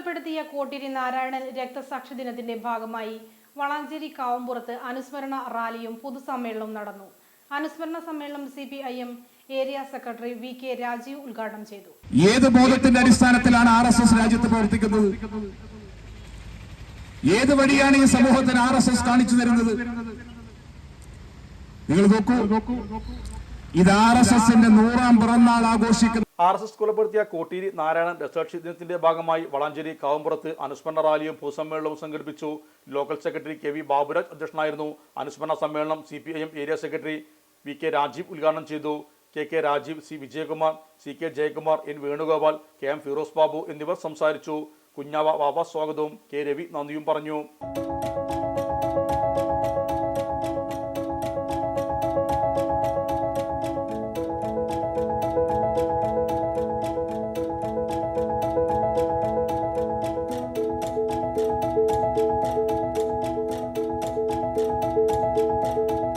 കൊലപ്പെടുത്തിയ കോട്ടിരി നാരായണൻ രക്തസാക്ഷി ദിനത്തിന്റെ ഭാഗമായി വളാഞ്ചേരി കാവമ്പുറത്ത് അനുസ്മരണ റാലിയും പൊതുസമ്മേളനവും നടന്നു. അനുസ്മരണ സമ്മേളനം C P I M area secretary V K Rajeev ഉദ്ഘാടനം ചെയ്തു. ഏത് ബോധത്തിന്റെ അടിസ്ഥാനത്തിലാണ് ആർ എസ് എസ് രാജ്യത്ത് പ്രവർത്തിക്കുന്നത്? ഏത് വഴിയാണ് ഈ സമൂഹത്തിന് ആർ എസ് എസ് കാണിച്ചു തരുന്നത്? നിങ്ങൾ നോക്കൂ. ഇത് ആർ എസ് എസിന്റെ നൂറാം പിറന്നാൾ ആഘോഷിക്കുന്ന ആർ എസ് എസ് കൊലപ്പെടുത്തിയ കോട്ടീരി നാരായണൻ രക്ഷാക്ഷി ദിനത്തിന്റെ ഭാഗമായി വളാഞ്ചേരി കാവമ്പുറത്ത് അനുസ്മരണ റാലിയും പൊതുസമ്മേളനവും സംഘടിപ്പിച്ചു. Local secretary K V Baburaj അധ്യക്ഷനായിരുന്നു. അനുസ്മരണ സമ്മേളനം C P I M area secretary V K Rajeev ഉദ്ഘാടനം ചെയ്തു. K K Rajeev C Vijayakumar C K Jayakumar N Venugopal K M Firoz Babu എന്നിവർ സംസാരിച്ചു. കുഞ്ഞാവ വാവ സ്വാഗതവും കെ രവി നന്ദിയും പറഞ്ഞു.